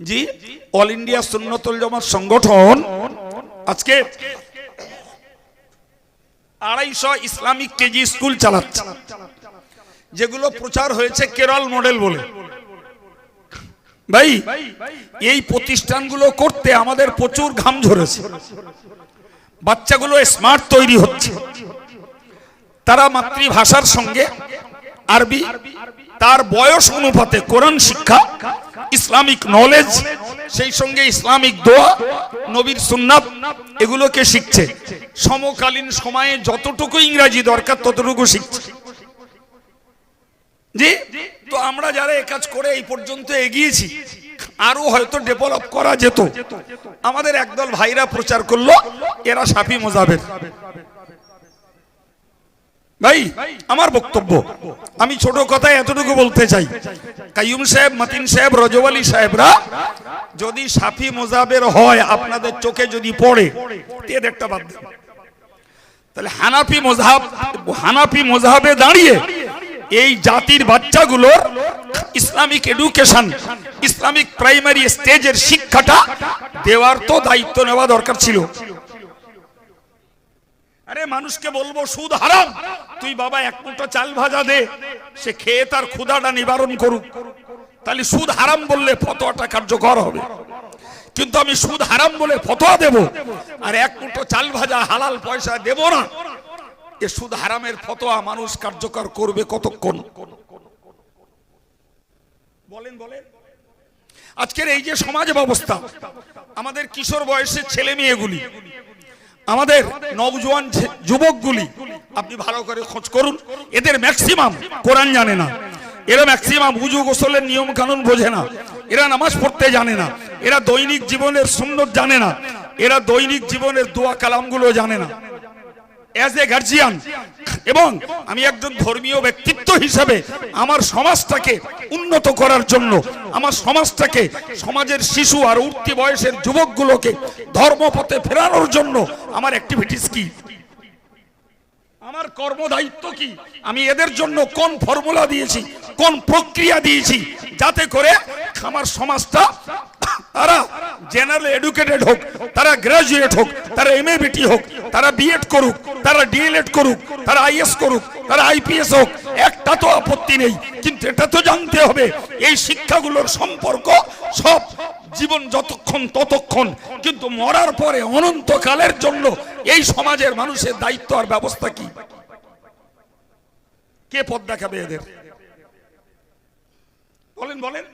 জি all India সুন্নতুল জামাত সংগঠন, আজকে আড়াইশো ইসলামিক কেজি স্কুল চালাচ্ছে। যেগুলো প্রচার হয়েছে কেরল মডেল বলে। ভাই, এই প্রতিষ্ঠানগুলো করতে আমাদের প্রচুর ঘাম ঝরেছে। বাচ্চাগুলো স্মার্ট তৈরি হচ্ছে। তারা মাতৃভাষার সঙ্গে আরবি তার বয়স অনুপাতে কোরআন শিক্ষা, ইসলামিক নলেজ সেই সঙ্গে ইসলামিক দোয়া, নবীর সুন্নাত, এগুলোকে শিখছে। সমকালীন সময়ে যতটুকু ইংরাজি দরকার ততটুকু শিখছে। জি? তো আমরা যারা কাজ করে এই পর্যন্ত এগিয়েছি, আরও হয়তো ডেভেলপ করা যেত। আমাদের একদল ভাইরা প্রচার করল, এরা সাফি মোজাবের। ভাই, আমার বক্তব্য। আমি ছোট কথায় এতটুকু বলতে চাই। কাইয়ুম সাহেব, মতিন সাহেব, রজওয়ালি সাহেবরা, যদি সাফি মোজাবের হয়, আপনাদের চোখে যদি পড়ে এদেরটা বাদ তাহলে হানাফি মোজাহাব হানাফি মোজাহাবে দাঁড়িয়ে এই জাতির বাচ্চাগুলোর ইসলামিক এডুকেশন, ইসলামিক প্রাইমারি স্টেজের শিক্ষাটা দেওয়ার তো দায়িত্ব নেওয়া দরকার ছিল। আরে মানুষকে বলব, সুদ হারাম। তুই বাবা এক মুঠো চাল ভাজা দে, সে খেয়ে তার ক্ষুধাটা নিবারণ করুক। তাহলে সুদ হারাম বললে ফতোয়াটা কার্যকর হবে। কিন্তু আমি সুদ হারাম বলে ফতোয়া দেব, আর এক মুঠো চাল ভাজা হালাল পয়সা দেব না। এ সুদ হারামের ফতোয়া মানুষ কার্যকর করবে কতক্ষণ? বলেন বলেন। আজকের এই যে সমাজ ব্যবস্থা, আমাদের কিশোর বয়সের ছেলে মেয়েগুলি আমাদের নবজোয়ান যুবকগুলি, আপনি ভালো করে খোঁজ করুন, এদের ম্যাক্সিমাম কোরআন জানে না। এরা ম্যাক্সিমাম উজু গোসলের নিয়ম কানুন বোঝে না। এরা নামাজ পড়তে জানে না। এরা দৈনিক জীবনের সুন্দর জানে না। এরা দৈনিক জীবনের দোয়া কালামগুলো জানে না। অ্যাজ এ গার্জিয়ান এবং আমি একজন ধর্মীয় ব্যক্তিত্ব হিসেবে আমার সমাজটাকে উন্নত করার জন্য আমার সমাজটাকে, সমাজের শিশু আর উঠতি বয়সের যুবকগুলোকে ধর্মপথে ফেরানোর জন্য আমার অ্যাক্টিভিটিস কি? আমার কর্মদায়িত্ব কি? আমি এদের জন্য কোন ফর্মুলা দিয়েছি, কোন প্রক্রিয়া দিয়েছি, যাতে করে আমার সমাজটা, তারা জেনারেল এডুকেটেড হোক, তারা গ্রাজুয়েট হোক, তারা এম হোক, তারা বিএড করুক, তারা ডিএলএড করুক, তারা আইএস করুক, তারা আইপিএস হোক, একটা তো আপত্তি নেই, কিন্তু এটা তো জানতে হবে, এই শিক্ষাগুলোর সম্পর্ক সব জীবন যতক্ষণ ততক্ষণ, কিন্তু মরার পরে অনন্তকালের জন্য এই সমাজের মানুষের দায়িত্ব আর ব্যবস্থা কি? কে পথ দেখাবে এদের? বলেন বলেন।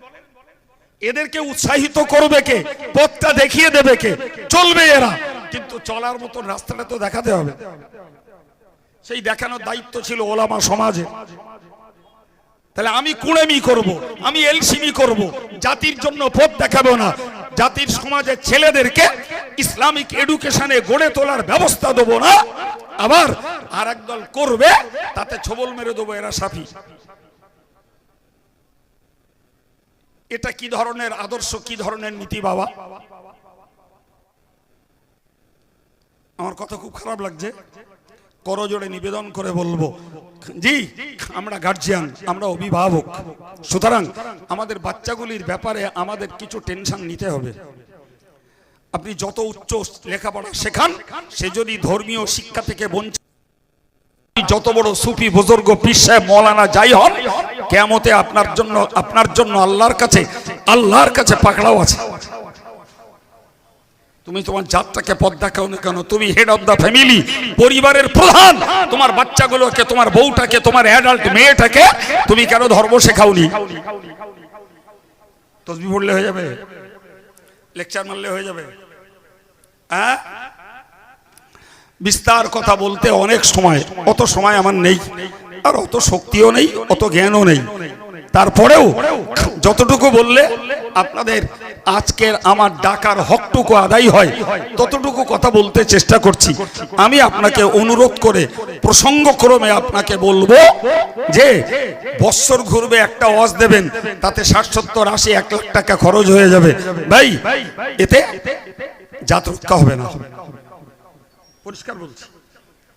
এদেরকে উৎসাহিত করবে কে? পথটা দেখিয়ে দেবে কে? চলবে এরা। কিন্তু চলার মতন রাস্তাটা তো দেখাতে হবে। সেই দেখানোর দায়িত্ব ছিল ওলামা সমাজে তাহলে আমি কুড়েমি করব, আমি এলসিমি করব, জাতির জন্য পথ দেখাবো না। জাতির সমাজের ছেলেদেরকে ইসলামিক এডুকেশনে গড়ে তোলার ব্যবস্থা দেবো না। আবার আর একদল করবে, তাতে ছবল মেরে দেবো এরা সাফি। এটা কি ধরনের আদর্শ, কি ধরনের নীতি বাবা? আমার কথা খুব খারাপ লাগছে। করজোড়ে নিবেদন করে বলব। জি, আমরা গার্জিয়ান আমরা অভিভাবক। সুতরাং আমাদের বাচ্চাগুলির ব্যাপারে আমাদের কিছু টেনশন নিতে হবে। আপনি যত উচ্চ লেখাপড়া শেখান, সে যদি ধর্মীয় শিক্ষা থেকে বঞ্চিত যত বড় সুফি বুজুর্গ সাহেব, মৌলানা যাই হন কেমতে আপনার জন্য আপনার জন্য আল্লাহর কাছে আল্লাহর কাছে পাকড়াও আছে। তুমি তোমার জাতটাকে পথ দেখাও না কেন? তুমি হেড অফ দ্য ফ্যামিলি পরিবারের প্রধান। তোমার বাচ্চাগুলোকে, তোমার বউটাকে, তোমার অ্যাডাল্ট মেয়েটাকে তুমি কেন ধর্ম শেখাওনি? তসবি পড়লে হয়ে যাবে? লেকচার মারলে হয়ে যাবে? হ্যাঁ? বিস্তার কথা বলতে অনেক সময়, অত সময় আমার নেই। আর অত শক্তিও নেই, অত জ্ঞানও নেই। তারপরেও যতটুকু বললে আপনাদের আজকের আমার ডাকার হকটুকু আদায় হয়, ততটুকু কথা বলতে চেষ্টা করছি। আমি আপনাকে অনুরোধ করে প্রসঙ্গক্রমে আপনাকে বলব যে, বৎসর ঘুরবে একটা ওয়াজ দেবেন, তাতে ষাট সত্তর আশি এক লাখ টাকা খরচ হয়ে যাবে। ভাই, এতে রক্ষা হবে না।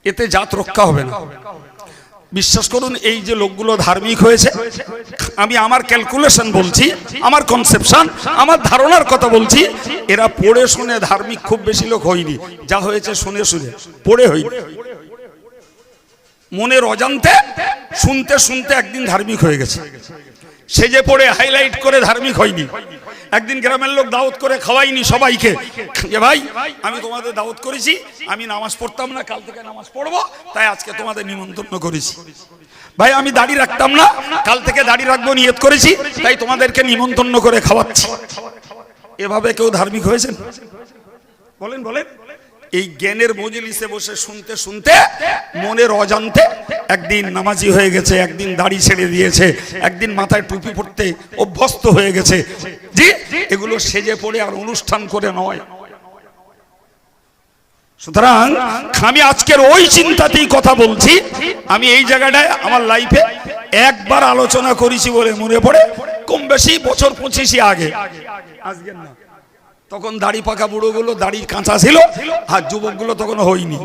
এতে জাত রক্ষা হবে না। বিশ্বাস করুন, এই যে লোকগুলো ধার্মিক হয়েছে, আমি আমার ক্যালকুলেশন বলছি, আমার কনসেপশন আমার ধারণার কথা বলছি, এরা পড়ে শুনে ধার্মিক খুব বেশি লোক হয়নি। যা হয়েছে শুনে শুনে, পড়ে হয়নি। মনের অজান্তে শুনতে শুনতে একদিন ধার্মিক হয়ে গেছে। সে যে পড়ে হাইলাইট করে ধার্মিক হয়নি। একদিন গ্রামের লোক দাওয়াত করে খাওয়াইনি সবাইকে। যে ভাই। আমি তোমাদের দাওয়াত করেছি আমি নামাজ পড়তাম না কাল থেকে নামাজ পড়ব তাই আজকে তোমাদের নিমন্ত্রণ করেছি। ভাই আমি দাড়ি রাখতাম না কাল থেকে দাড়ি রাখব নিয়ত করেছি তাই তোমাদেরকে নিমন্ত্রণ করে খাওয়াচ্ছি। এভাবে কেউ ধার্মিক হয়েছেন? বলেন বলেন। এই জ্ঞানের মজলিসে বসে শুনতে শুনতে মনের অজান্তে একদিন নামাজি হয়ে গেছে, একদিন দাড়ি ছেড়ে দিয়েছে, একদিন মাথায় টুপি পড়তে অভ্যস্ত হয়ে গেছে। জি, এগুলো সেজে পড়ে আর অনুষ্ঠান করে নয়। সুতরাং আমি আজকের ওই চিন্তাতেই কথা বলছি। আমি এই জায়গাটায় আমার লাইফে একবার আলোচনা করেছি বলে মনে পড়ে, কম বেশি বছর পঁচিশে আগে। আজকের না। তখন দাড়ি পাকা বুড়ো বুড়োগুলো দাড়ি কাঁচা ছিল আর যুবকগুলো তখন হয়নি।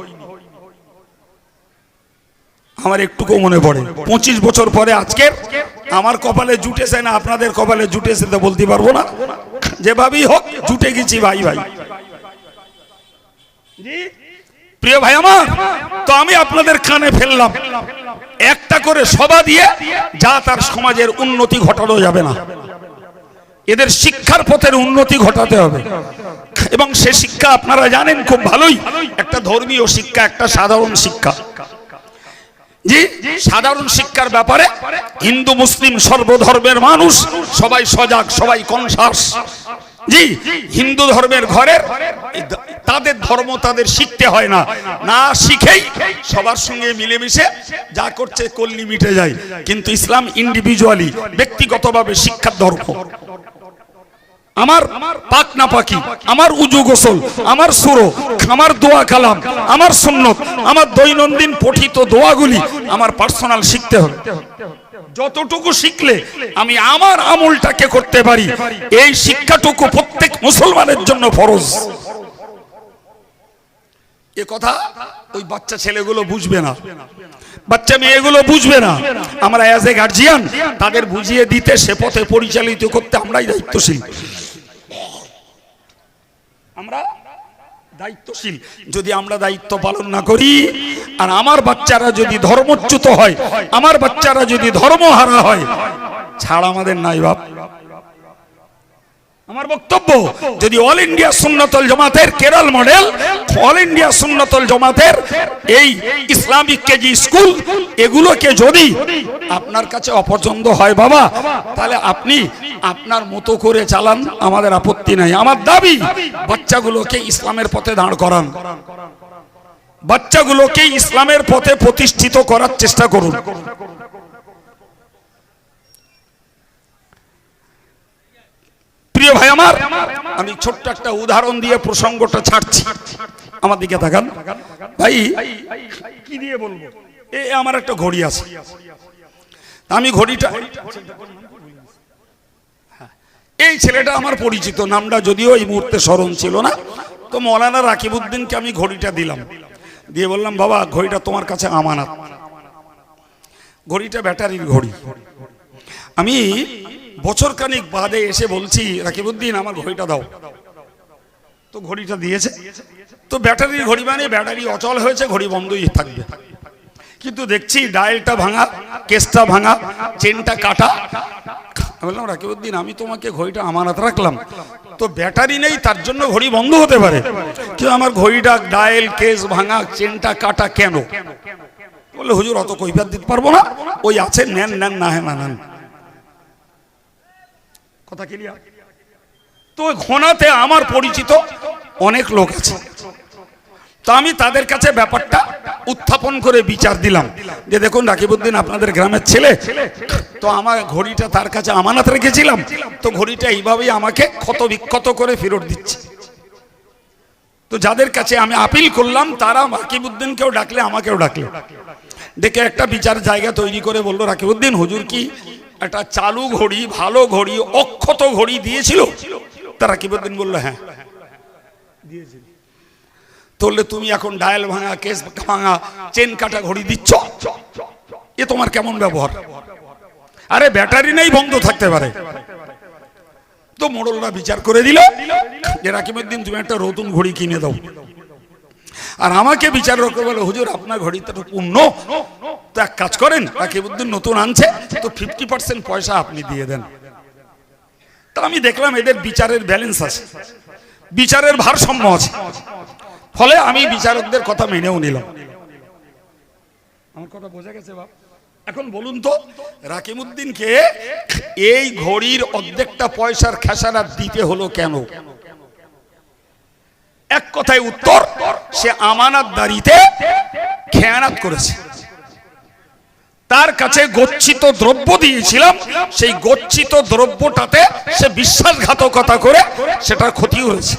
আমার একটুকু মনে পড়ে। পঁচিশ বছর পরে আজকের আমার কপালে জুটেছে না আপনাদের কপালে জুটেছে তো বলতে পারব না। যেভাবেই হোক জুটে গেছি ভাই ভাই। প্রিয় ভাই আমার তো আমি আপনাদের কানে ফেললাম। একটা করে সভা দিয়ে যা তার সমাজের উন্নতি ঘটানো যাবে না। এদের শিক্ষার পথের উন্নতি ঘটাতে হবে। এবং সে শিক্ষা আপনারা জানেন খুব ভালোই। একটা ধর্মীয় শিক্ষা, একটা সাধারণ শিক্ষা। জি, সাধারণ শিক্ষার ব্যাপারে হিন্দু, মুসলিম সর্বধর্মের মানুষ সবাই সজাগ, সবাই কনসাস। জি, হিন্দু ধর্মের ঘরের তাদের ধর্ম তাদের শিখতে হয় না। না শিখেই সবার সঙ্গে মিলেমিশে যা করছে কল্লি মিটে যায়। কিন্তু ইসলাম ইন্ডিভিজুয়ালি ব্যক্তিগতভাবে শিক্ষার ধর্ম। আমার পাক না পাকি আমার উজু গোসল, আমার সুরো, আমার দোয়া কালাম, আমার সুন্নত, আমার দৈনন্দিন পঠিত দোয়াগুলি আমার পার্সোনাল শিখতে হবে। যতটুকু শিখলে আমি আমার আমলটাকে করতে পারি, এই শিক্ষাটুকু প্রত্যেক মুসলমানের জন্য ফরজ। এ কথা ওই বাচ্চা ছেলেগুলো বুঝবে না। বাচ্চা মেয়েগুলো বুঝবে না। আমরা অ্যাজ এ গার্জিয়ান তাদের বুঝিয়ে দিতে, সে পথে পরিচালিত করতে আমরাই দায়িত্বশীল। আমরা দায়িত্বশীল। যদি আমরা দায়িত্ব পালন না করি, আর আমার বাচ্চারা যদি ধর্মচ্যুত হয়, আমার বাচ্চারা যদি ধর্মহারা হয়, ছাড় আমাদের নাই বাপ। আমার বক্তব্য, যদি অল ইন্ডিয়া সুন্নতল জমাতের Kerala model all India Sunnatul জমাতের এই ইসলামিক কেজি স্কুল এগুলোকে যদি আপনার কাছে অপছন্দ হয় বাবা, তাহলে আপনি আপনার মতো করে চালান, আমাদের আপত্তি নাই। আমার দাবি, বাচ্চাগুলোকে ইসলামের পথে দাঁড় করান। বাচ্চাগুলোকে ইসলামের পথে প্রতিষ্ঠিত করার চেষ্টা করুন। প্রিয় ভাই আমার, আমি ছোট্ট একটা উদাহরণ দিয়ে প্রসঙ্গটা ছাড়ছি। আমার দিকে তাকান। ভাই, কি দিয়ে বলব? এ আমার একটা ঘড়ি আছে। আমি ঘড়িটা এই ছেলেটা আমার পরিচিত, নামটা যদিও এই মুহূর্তে স্মরণ ছিল না। তো মৌলানা রাকিবউদ্দিনকে আমি ঘড়িটা দিলাম। দিয়ে বললাম, বাবা, ঘড়িটা তোমার কাছে আমানত। ঘড়িটা ব্যাটারির ঘড়ি। আমি বছর খানিক বাদে এসে বলছি রাকিবুদ্দিন আমার ঘড়িটা দাও। তো ঘড়িটা দিয়েছে। তো ব্যাটারির ঘড়ি মানে ব্যাটারি অচল হয়েছে, ঘড়ি বন্ধই থাকবে। কিন্তু দেখছি ডায়ালটা ভাঙা, কেসটা ভাঙা, চেনটা কাটা। বললাম রাকিবুদ্দিন আমি তোমাকে ঘড়িটা আমার হাতে রাখলাম। তো ব্যাটারি নেই, তার জন্য ঘড়ি বন্ধ হতে পারে। কিন্তু আমার ঘড়িটা ডায়েল, কেস ভাঙা, চেনটা কাটা কেন? বললে, হুজুর, অত কৈফাত দিতে পারব না। ওই আছে, নেন নেন, না হ্যাঁ না, নেন। কথা ক্লিয়ার? তো ঘোনাতে আমার পরিচিত অনেক লোক আছে। তো আমি তাদের কাছে ব্যাপারটা উত্থাপন করে বিচার দিলাম। যে দেখুন, রাকিবউদ্দিন, আপনাদের গ্রামের ছেলে। তো আমার ঘড়িটা তার কাছে আমানত রেখেছিলাম। তো ঘড়িটা এইভাবেই আমাকে ক্ষত বিক্ষত করে ফেরত দিচ্ছে। তো যাদের কাছে আমি আপিল করলাম, তারা রাকিবউদ্দিনকেও ডাকলে, আমাকেও ডাকলে। ডেকে একটা বিচার জায়গা তৈরি করে বলল, রাকিবউদ্দিন, হুজুর কি একটা চালু ঘড়ি ভালো ঘড়ি অক্ষত ঘড়ি দিয়েছিল। তারা কিবুদ্দিন বলল হ্যাঁ। তাহলে তুমি এখন ডায়াল ভাঙা কেস ভাঙা চেন কাটা ঘড়ি দিচ্ছ? এ তোমার কেমন ব্যবহার? আরে ব্যাটারি নেই বন্ধ থাকতে পারে। তো মোড়লরা বিচার করে দিল যে দিন তুমি একটা নতুন ঘড়ি কিনে দাও। আর আমাকে বিচার রক্ষে বলে, হুজুর, আপনার ঘড়িতে তো পূর্ণ। তো এক কাজ করেন রাকিবুদ্দিন নতুন আনছে, তো ফিফটি পার্সেন্ট পয়সা আপনি দিয়ে দেন। তা আমি দেখলাম এদের বিচারের ব্যালেন্স আছে, বিচারের ভারসাম্য আছে। ফলে আমি বিচারকদের কথা মেনেও নিলাম। আমার কথা বোঝা গেছে, বাপ? এখন বলুন তো, রাকিমুদ্দিনকে এই ঘড়ির অর্ধেকটা পয়সার খেসারাত দিতে হলো কেন? এক কথায় উত্তর, সে আমানত দাঁড়িতে খেয়ানাত করেছে। তার কাছে গচ্ছিত দ্রব্য দিয়েছিলাম, সেই গচ্ছিত দ্রব্যটাতে সে বিশ্বাসঘাতকতা করে সেটার ক্ষতি হয়েছে।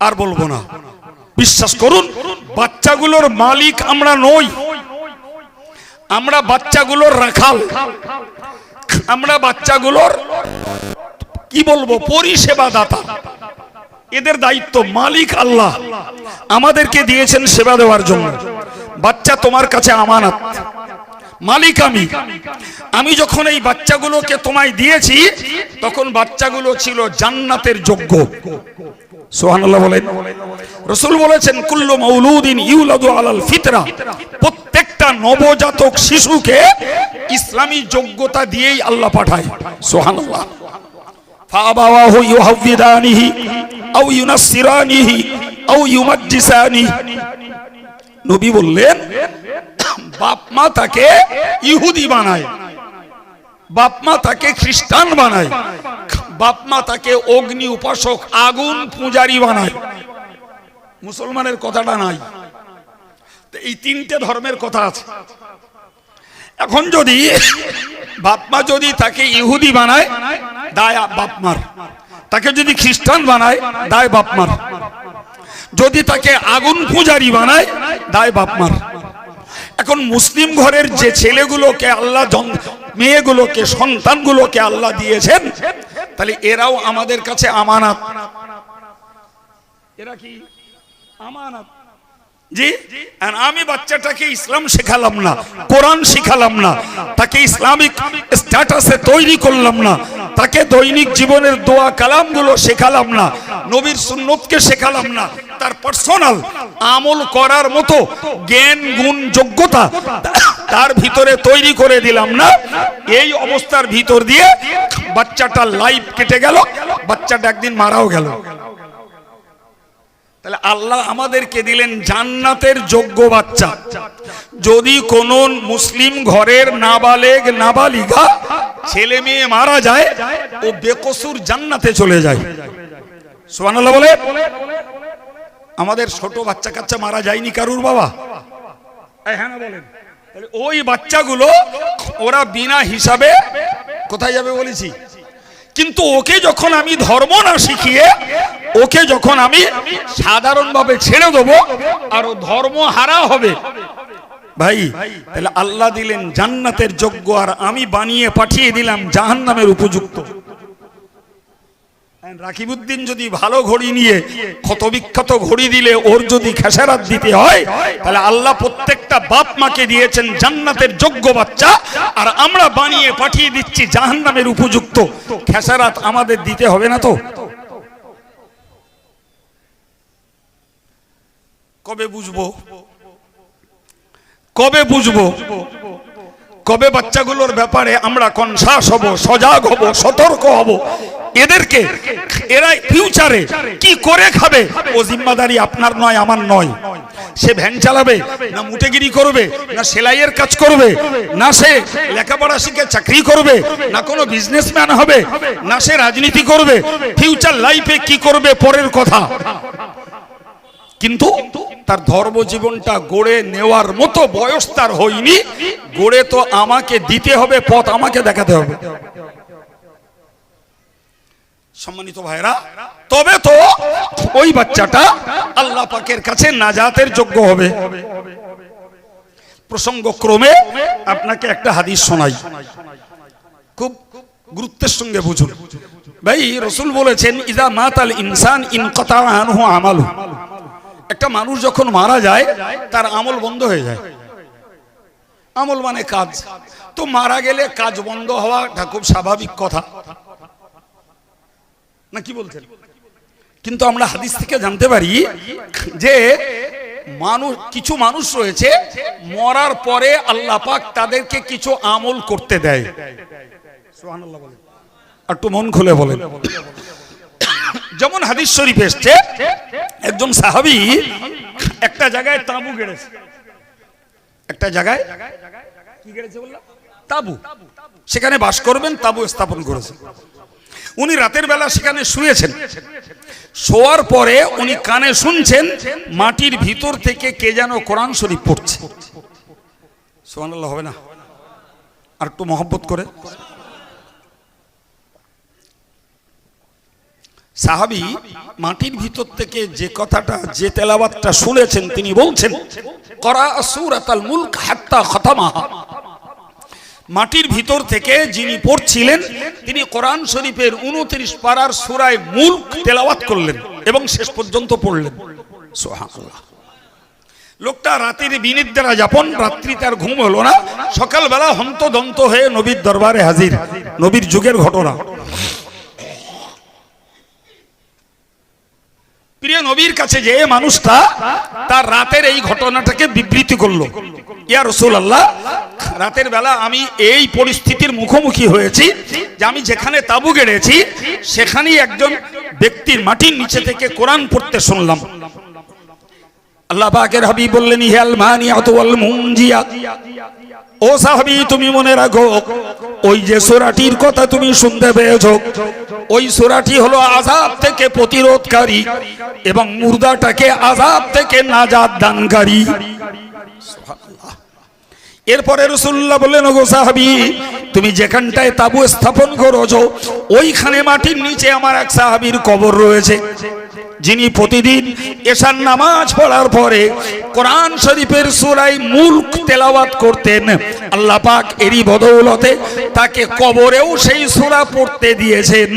আর বলব না, বিশ্বাস করুন, বাচ্চাগুলোর মালিক আমরা নই। আমরা বাচ্চাগুলোর রাখাল। আমরা বাচ্চাগুলোর, কি বলব পরিষেবা দাতা এদের দায়িত্ব মালিক আল্লাহ। আমাদেরকে দিয়েছেন সেবা দেওয়ার জন্য। বাচ্চা তোমার কাছে আমানত। মালিক আমি। আমি যখন এই বাচ্চাগুলোকে তোমায় দিয়েছি, তখন বাচ্চাগুলো ছিল জান্নাতের যোগ্য। সোহানুল্লাহ বলেন। রসুল বলেছেন ইউলাদু ফিতরা। প্রত্যেকটা নবজাতক শিশুকে ইসলামী যোগ্যতা দিয়েই পাঠায়। সোহানাল্লাহ আউ ইউনাসিরানি আউ ইউমাদ্দিসানি নবী বললেন, বাপ মা তাকে ইহুদি বানায়, বাপ মা তাকে খ্রিস্টান বানায়, বাপ মা তাকে অগ্নি উপাসক, আগুন পূজারি বানায়। মুসলমানের কথাটা নাই। এই তিনটে ধর্মের কথা আছে। এখন যদি বাপমা যদি তাকে ইহুদি বানায়, দায় বাপমার তাকে যদি খ্রিস্টান বানায়, দায় বাপমার যদি তাকে আগুন পূজারি বানায়, দায় বাপমার এখন মুসলিম ঘরের যে ছেলেগুলোকে আল্লাহ মেয়েগুলোকে, সন্তানগুলোকে আল্লাহ দিয়েছেন, তাহলে এরাও আমাদের কাছে আমানাত। এরা কি? আমানাত। জি? আমি বাচ্চাটাকে ইসলাম শেখালাম না, কোরআন শিখালাম না, তাকে ইসলামিক স্ট্যাটাসে তৈরি করলাম না তাকে দৈনিক জীবনের দোয়া কালামগুলো শেখালাম না, নবীর সুন্নতকে শেখালাম না, তার পার্সোনাল আমল করার মতো জ্ঞান, গুণ, যোগ্যতা তার ভিতরে তৈরি করে দিলাম না। এই অবস্থার ভিতর দিয়ে বাচ্চাটা লাইফ কেটে গেল, বাচ্চাটা একদিন মারাও গেল। তাহলে আল্লাহ আমাদেরকে দিলেন জান্নাতের যোগ্য বাচ্চা। যদি কোন মুসলিম ঘরের নাবালেগ, নাবালিগা ছেলে মেয়ে মারা যায়, ও বেকসুর জান্নাতে চলে যায়। সুবহানাল্লাহ বলে, আমাদের ছোট বাচ্চা কাচ্চা মারা যায়নি কারুর বাবা? হ্যাঁ ওই বাচ্চাগুলো ওরা বিনা হিসাবে কোথায় যাবে বলেছি? কিন্তু ওকে যখন আমি ধর্ম না শিখিয়ে, ওকে যখন আমি সাধারণভাবে ছেড়ে দেবো, আর ও ধর্ম হারা হবে। ভাই, তাহলে আল্লাহ দিলেন জান্নাতের যোগ্য আর আমি বানিয়ে পাঠিয়ে দিলাম জাহান্নামের উপযুক্ত। রাকিবুদ্দিন যদি ভালো ঘড়ি নিয়ে ক্ষতবিক্ষত ঘড়ি দিলে ওর যদি খেসারাত দিতে হয়, তাহলে আল্লাহ প্রত্যেকটা বাপ মাকে দিয়েছেন জান্নাতের যোগ্য বাচ্চা, আর আমরা বানিয়ে পাঠিয়ে দিচ্ছি জাহান্নামের উপযুক্ত। খেসারাত আমাদের দিতে হবে না তো? কবে বুঝব? কবে বুঝব? কবে বাচ্চাগুলোর ব্যাপারে আমরা কনসাস হব, সজাগ হব, সতর্ক হব? এদেরকে, এরা ফিউচারে কি করে খাবে? ও জিম্মাদারি আপনার নয়, আমার নয়। সে ভ্যান চালাবে, না মুটেগিরি করবে, না সেলাইয়ের কাজ করবে, না সে লেখাপড়া শিখে চাকরি করবে, না কোনো বিজনেসম্যান হবে, না সে রাজনীতি করবে। ফিউচার লাইফে কি করবে? পরের কথা। কিন্তু তার ধর্ম জীবনটা গড়ে নেওয়ার মতো বয়স তার হয়নি। গড়ে তো আমাকে দিতে হবে, পথ আমাকে দেখাতে হবে। সম্মানিত ভাইরা তবে তো ওই বাচ্চাটা আল্লাহ পাকের কাছে নাজাতের যোগ্য হবে। প্রসঙ্গ ক্রমে আপনাকে একটা হাদিস শোনাই। খুব গুরুত্বের সঙ্গে বুঝুন। ভাই, রসুল বলেছেন, ইদা মাতাল ইনসান ইনকতা আনহু আমালু একটা মানুষ যখন মারা যায়, তার আমল বন্ধ হয়ে যায়। আমল মানে কাজ। তো মারা গেলে কাজ বন্ধ হওয়াটা খুব স্বাভাবিক কথা। না, কি বলছেন? কিন্তু আমরা হাদিস থেকে জানতে পারি যে মানুষ, কিছু মানুষ রয়েছে, মরার পরে আল্লাহ পাক তাদেরকে কিছু আমল করতে দেয়। একটু মন খুলে বলেন। যেমন হাদিস শরীফ এসছে, একজন সাহাবী একটা জায়গায় তাঁবু গেড়েছে। একটা জায়গায় কি গেড়েছে বললাম? তাঁবু। সেখানে বাস করবেন, তাঁবু স্থাপন করেছে। উনি রাতের বেলা সেখানে শুয়েছেন। শোয়ার পরে উনি কানে শুনছেন, মাটির ভিতর থেকে কে যেন কোরআন শরীফ পড়ছে। সোহানাল্লাহ হবে না? আর একটু মহব্বত করে। সাহাবি মাটির ভিতর থেকে যে কথাটা, যে তেলাবাতটা শুনেছেন, তিনি বলছেন, করা সুরাতাল মুলক হাত্তা খতামাহা মাটির ভিতর থেকে যিনি পড়ছিলেন, তিনি কোরআন শরীফের উনত্রিশ পাড়ার সুরায় মুল্ক তেলাওয়াত করলেন এবং শেষ পর্যন্ত পড়লেন। লোকটা রাতের বিনিদ্রা যাপন, রাত্রি তার ঘুম হলো না, সকালবেলা হন্তদন্ত হয়ে নবীর দরবারে হাজির। নবীর যুগের ঘটনা। প্রিয় নবীর কাছে যে মানুষটা তার রাতের এই ঘটনাটাকে বিবৃতি করল। ইয়া রসুল আল্লাহ রাতের বেলা আমি এই পরিস্থিতির মুখোমুখি হয়েছি যে আমি যেখানে তাবু গেড়েছি, সেখানেই একজন ব্যক্তির মাটির নিচে থেকে কোরআন পড়তে শুনলাম। আল্লাহ পাকের হাবিব বললেন, ইহাল মানিয়াত ওয়াল মুনজিয়া ও সাহাবি, তুমি মনে রাখো, ওই যে সোরাটির কথা তুমি শুনতে পেয়েছ, ওই সোরাটি হলো আজাব থেকে প্রতিরোধকারী এবং মুর্দাটাকে আজাব থেকে নাজাদ দানকারী। এরপরে রসুল্লাহ বললেন গো সাহাবি, তুমি যেখানটায় তাবু স্থাপন করেছ, ওইখানে মাটির নিচে আমার এক সাহাবির কবর রয়েছে। যিনি প্রতিদিন এশার নামাজ পড়ার পরে কোরআন শরীফের সুরাই মুল্ক তেলাওয়াত করতেন। আল্লাহ পাক এরই বদৌলতে তাকে কবরেও সেই সুরা পড়তে দিয়েছেন।